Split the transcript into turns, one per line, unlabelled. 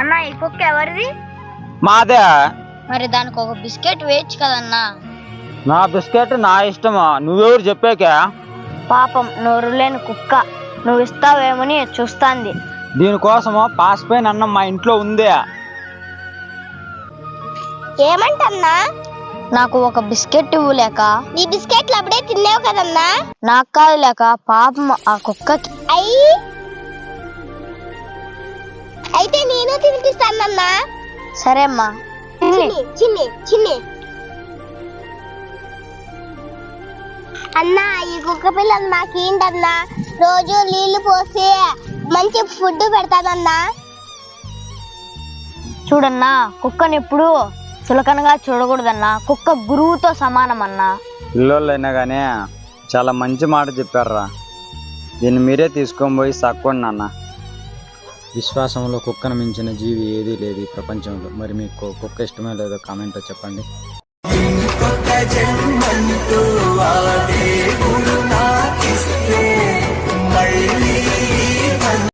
అన్న ఈ కుక్క ఎవరిది?
మాదే.
మరి దానికి ఒక బిస్కెట్ వేయచ్చు కదన్నా.
నా బిస్కెట్ నా ఇష్టమా? నువ్వెవరు చెప్పాక?
పాపం నోరు లేని కుక్క. నువ్వు ఇస్తావేమని చూస్తాంది.
దీనికోసము పాసిపోయిన అన్నం మా ఇంట్లో ఉందే?
ఏమంటన్నా? నాకు ఒక బిస్కెట్ ఇవ్వలేక నీ బిస్కెట్లు అప్పుడే తిన్నావు కదన్నా? నాకు కాదు లేక పాపం ఆ కుక్కకి అయితే నేను తినిపిస్తానన్నా సరే అమ్మా చిన్ని చిన్ని. అన్నా ఈ కుక్క పిల్లలు నాకేంటన్నా రోజు నీళ్ళు పోసి మంచి ఫుడ్ పెడతానన్నా. చూడన్నా కుక్కని ఎప్పుడు చులకనగా చూడకూడదన్నా. కుక్క గురువుతో సమానమన్నా.
పిల్లోళ్ళైనా కానీ చాలా మంచి మాట చెప్పారురా. దీన్ని మీరే తీసుకొని పోయి సక్కోండి నాన్న. విశ్వాసంలో కుక్కను మించిన జీవి ఏదీ లేదు ఈ ప్రపంచంలో. మరి మీకు కుక్క ఇష్టమే లేదో కామెంట్లో చెప్పండి.